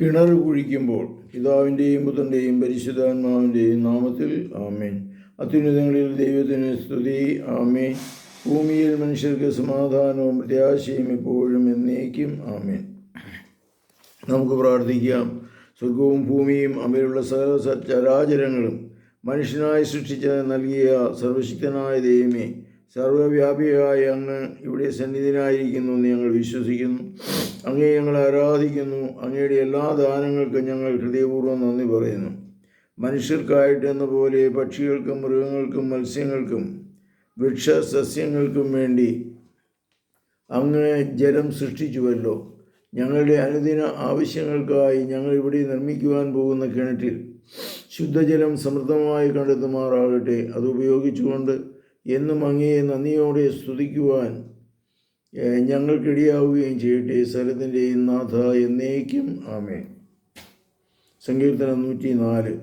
കിണർ കുഴിക്കുമ്പോൾ പിതാവിന്റെയും പുത്രന്റെയും പരിശുദ്ധാത്മാവിന്റെയും നാമത്തിൽ ആമേൻ. അത്യുന്നതങ്ങളിൽ ദൈവത്തിന് സ്തുതി. ആമേൻ. ഭൂമിയിൽ മനുഷ്യർക്ക് സമാധാനവും പ്രത്യാശയും എപ്പോഴും എന്നേക്കും ആമേൻ. നമുക്ക് പ്രാർത്ഥിക്കാം. സ്വർഗവും ഭൂമിയും അവയിലുള്ള സകല ചരാചരങ്ങളും മനുഷ്യനായി സൃഷ്ടിച്ച നൽകിയ സർവശക്തനായ ദൈവമേ സർവവ്യാപിയായ അങ്ങ് ഇവിടെ സന്നിധിനായിരിക്കുന്നു എന്ന് ഞങ്ങൾ വിശ്വസിക്കുന്നു. അങ്ങേ ഞങ്ങൾ ആരാധിക്കുന്നു. അങ്ങയുടെ എല്ലാ ദാനങ്ങൾക്കും ഞങ്ങൾ ഹൃദയപൂർവം നന്ദി പറയുന്നു. മനുഷ്യർക്കായിട്ട് എന്ന പോലെ പക്ഷികൾക്കും മൃഗങ്ങൾക്കും മത്സ്യങ്ങൾക്കും വൃക്ഷ സസ്യങ്ങൾക്കും വേണ്ടി അങ്ങ് ജലം സൃഷ്ടിച്ചുവല്ലോ. ഞങ്ങളുടെ അനുദിന ആവശ്യങ്ങൾക്കായി ഞങ്ങൾ ഇവിടെ നിർമ്മിക്കുവാൻ പോകുന്ന കിണറ്റിൽ ശുദ്ധജലം സമൃദ്ധമായി കണ്ടെത്തുമാറാകട്ടെ. അത് ഉപയോഗിച്ചുകൊണ്ട് എന്നും അങ്ങയെ നന്ദിയോടെ സ്തുതിക്കുവാൻ ഞങ്ങൾക്കിടയാവുകയും ചെയ്യട്ടെ സ്ഥലത്തിന്റെയും നാഥ എന്നേക്കും ആമേ സങ്കീർത്തനം നൂറ്റി നാല്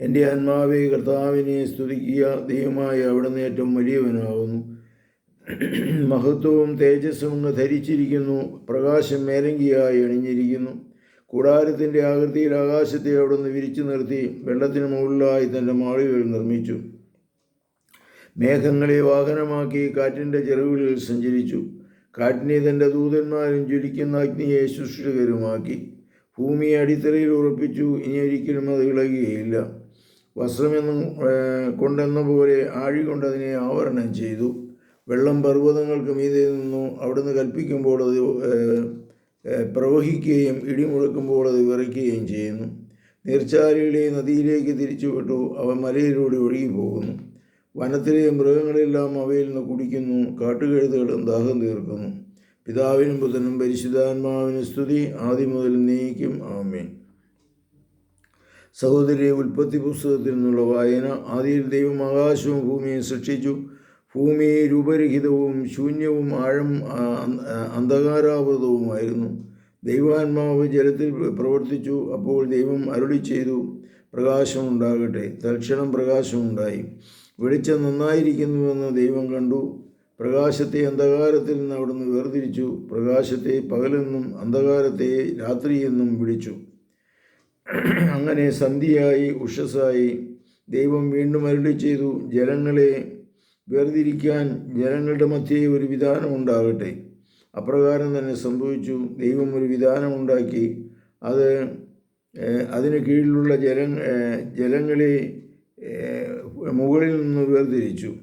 എന്റെ ആത്മാവെ കർത്താവിനെ സ്തുതിക്കുക ദൈവമായ അവിടുന്ന് ഏറ്റവും വലിയവനാകുന്നു. മഹത്വവും തേജസ്സും അങ്ങ് ധരിച്ചിരിക്കുന്നു പ്രകാശം മേലങ്കിയായി അണിഞ്ഞിരിക്കുന്നു. കൂടാരത്തിന്റെ ആകൃതിയിൽ ആകാശത്തെ അവിടുന്ന് വിരിച്ചു നിർത്തി വെള്ളത്തിന് മുകളിലായി തന്റെ മാളികൾ നിർമ്മിച്ചു. മേഘങ്ങളെ വാഹനമാക്കി കാറ്റിന്റെ ചെറുവിളിൽ സഞ്ചരിച്ചു. കാറ്റിനെ തന്റെ ദൂതന്മാരും ജ്വലിക്കുന്ന അഗ്നിയെ ശുശ്രൂഷകരുമാക്കി. ഭൂമിയെ അടിത്തറയിൽ ഉറപ്പിച്ചു. ഇനി ഒരിക്കലും അത് ഇളകുകയില്ല. വസ്ത്രമെന്ന് കൊണ്ടെന്ന പോലെ ആഴി കൊണ്ടതിനെ ആവരണം ചെയ്തു. വെള്ളം പർവതങ്ങൾക്ക് മീതെ നിന്നു. അവിടുന്ന് കൽപ്പിക്കുമ്പോൾ അത് പ്രവഹിക്കുകയും ഇടിമുഴക്കുമ്പോൾ അത് വിറയ്ക്കുകയും ചെയ്യുന്നു. നീർച്ചാലുകളെ നദിയിലേക്ക് തിരിച്ചുവിട്ടു. അവ മലയിലൂടെ ഒഴുകി പോകുന്നു വനത്തിലെ മൃഗങ്ങളെല്ലാം അവയിൽ നിന്ന് കുടിക്കുന്നു കാട്ടുകഴുതുകളും ദാഹം തീർക്കുന്നു. പിതാവിനും പുത്രനും പരിശുദ്ധാത്മാവിനും സ്തുതി ആദ്യം മുതൽ നീക്കും ആമേൻ. സഹോദരി ഉൽപ്പത്തി പുസ്തകത്തിൽ നിന്നുള്ള വായന ആദിയിൽ ദൈവം ആകാശവും ഭൂമിയും സൃഷ്ടിച്ചു. ഭൂമി രൂപരഹിതവും ശൂന്യവും ആഴം അന്ധകാരാവൃതവുമായിരുന്നു. ദൈവാത്മാവ് ജലത്തിൽ പ്രവർത്തിച്ചു. അപ്പോൾ ദൈവം അരുളി ചെയ്തു പ്രകാശമുണ്ടാകട്ടെ. തൽക്ഷണം പ്രകാശമുണ്ടായി. വെളിച്ചം നന്നായിരിക്കുന്നുവെന്ന് ദൈവം കണ്ടു. പ്രകാശത്തെ അന്ധകാരത്തിൽ നിന്ന് അവിടുന്ന് വേർതിരിച്ചു. പ്രകാശത്തെ പകലെന്നും അന്ധകാരത്തെ രാത്രിയെന്നും വിളിച്ചു. അങ്ങനെ സന്ധിയായി ഉഷസ്സായി ദൈവം വീണ്ടും അരുളി ചെയ്തു ജലങ്ങളെ വേർതിരിക്കാൻ ജനങ്ങളുടെ മധ്യേ ഒരു വിധാനം ഉണ്ടാകട്ടെ. അപ്രകാരം തന്നെ സംഭവിച്ചു. ദൈവം ഒരു വിധാനമുണ്ടാക്കി അത് അതിന് കീഴിലുള്ള ജല ജലങ്ങളെ മുകളിൽ നിന്ന് വേർതിരിച്ചു.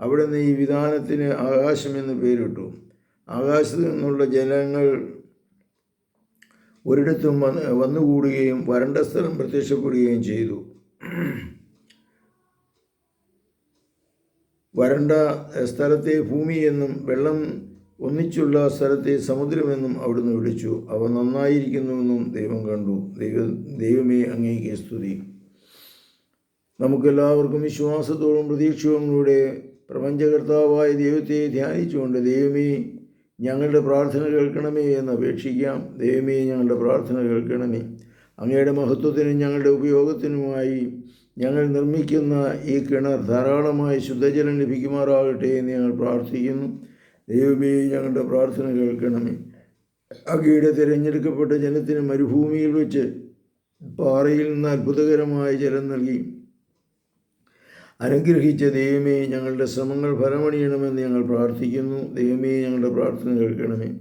അവിടെ നിന്ന് ഈ വിധാനത്തിന് ആകാശമെന്ന് പേരിട്ടു. ആകാശത്ത് നിന്നുള്ള ജനങ്ങൾ ഒരിടത്തും വന്ന് വന്നുകൂടുകയും വരണ്ട സ്ഥലം പ്രത്യക്ഷപ്പെടുകയും ചെയ്തു. വരണ്ട സ്ഥലത്തെ ഭൂമി എന്നും വെള്ളം ഒന്നിച്ചുള്ള സ്ഥലത്തെ സമുദ്രമെന്നും അവിടുന്ന് വിളിച്ചു. അവ നന്നായിരിക്കുന്നുവെന്നും ദൈവം കണ്ടു. ദൈവ ദൈവമേ അങ്ങേക്ക് സ്തുതി. നമുക്കെല്ലാവർക്കും വിശ്വാസത്തോടും പ്രതീക്ഷയോടും പ്രപഞ്ചകർത്താവായ ദൈവത്തെ ധ്യാനിച്ചുകൊണ്ട് ദൈവമേ ഞങ്ങളുടെ പ്രാർത്ഥന കേൾക്കണമേ എന്ന് അപേക്ഷിക്കാം. ദൈവമേ ഞങ്ങളുടെ പ്രാർത്ഥന കേൾക്കണമേ. അങ്ങയുടെ മഹത്വത്തിനും ഞങ്ങളുടെ ഉപയോഗത്തിനുമായി ഞങ്ങൾ നിർമ്മിക്കുന്ന ഈ കിണർ ധാരാളമായി ശുദ്ധജലം ലഭിക്കുമാറാകട്ടെ എന്ന് ഞങ്ങൾ പ്രാർത്ഥിക്കുന്നു. ദൈവമേ ഞങ്ങളുടെ പ്രാർത്ഥന കേൾക്കണമേ. അങ്ങയുടെ തിരഞ്ഞെടുക്കപ്പെട്ട ജനത്തിന് മരുഭൂമിയിൽ വെച്ച് പാറയിൽ നിന്ന് അത്ഭുതകരമായ ജലം നൽകി അനുഗ്രഹിച്ച ദൈവമേ ഞങ്ങളുടെ ശ്രമങ്ങൾ ഫലമണിയണമെന്ന് ഞങ്ങൾ പ്രാർത്ഥിക്കുന്നു. ദൈവമേ ഞങ്ങളുടെ പ്രാർത്ഥന കേൾക്കണമേ.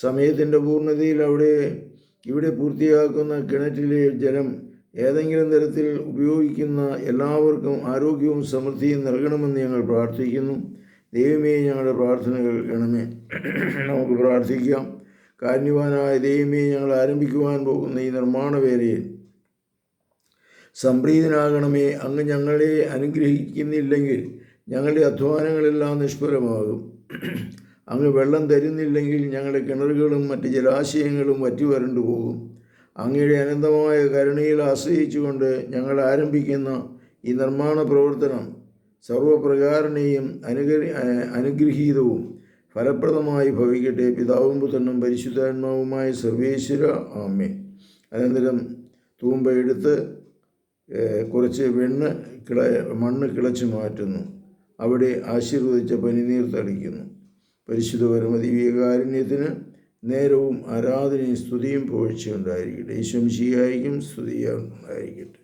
സമയത്തിന്റെ പൂർണതയിൽ അവിടെ ഇവിടെ പൂർത്തിയാക്കുന്ന കിണറ്റിലെ ജലം ഏതെങ്കിലും തരത്തിൽ ഉപയോഗിക്കുന്ന എല്ലാവർക്കും ആരോഗ്യവും സമൃദ്ധിയും നൽകണമെന്ന് ഞങ്ങൾ പ്രാർത്ഥിക്കുന്നു. ദൈവമേ ഞങ്ങളുടെ പ്രാർത്ഥന കേൾക്കണമേ. നമുക്ക് പ്രാർത്ഥിക്കാം. കാരുണ്യവാനായ ദൈവമേ ഞങ്ങൾ ആരംഭിക്കുവാൻ പോകുന്ന ഈ നിർമ്മാണ വേലയിൽ സംപ്രീതനാകണമേ. അങ്ങ് ഞങ്ങളെ അനുഗ്രഹിക്കുന്നില്ലെങ്കിൽ ഞങ്ങളുടെ അധ്വാനങ്ങളെല്ലാം നിഷ്ഫലമാകും. അങ്ങ് വെള്ളം തരുന്നില്ലെങ്കിൽ ഞങ്ങളുടെ കിണറുകളും മറ്റ് ജലാശയങ്ങളും വറ്റി വരണ്ടു പോകും. അങ്ങയുടെ അനന്തമായ കരുണയിൽ ആശ്രയിച്ചുകൊണ്ട് ഞങ്ങൾ ആരംഭിക്കുന്ന ഈ നിർമ്മാണ പ്രവർത്തനം സർവപ്രകാരണയും അനുഗ്രഹ അനുഗ്രഹീതവും ഫലപ്രദമായി ഭവിക്കട്ടെ. പിതാവും പുത്രനും പരിശുദ്ധാത്മാവുമായ സർവേശ്വര. ആമേ അനന്തരം തൂമ്പ എടുത്ത് കുറച്ച് വെണ്ണ് കിള മണ്ണ് കിളച്ച് മാറ്റുന്നു. അവിടെ ആശീർവദിച്ച പനിനീർ തളിക്കുന്നു. പരിശുദ്ധ പരമദിവ്യകാരുണ്യത്തിന് നേരവും ആരാധനയും സ്തുതിയും പുകഴ്ചയുണ്ടായിരിക്കട്ടെ. ഈശ്വംശിയായിരിക്കും സ്തുതിയായിരിക്കട്ടെ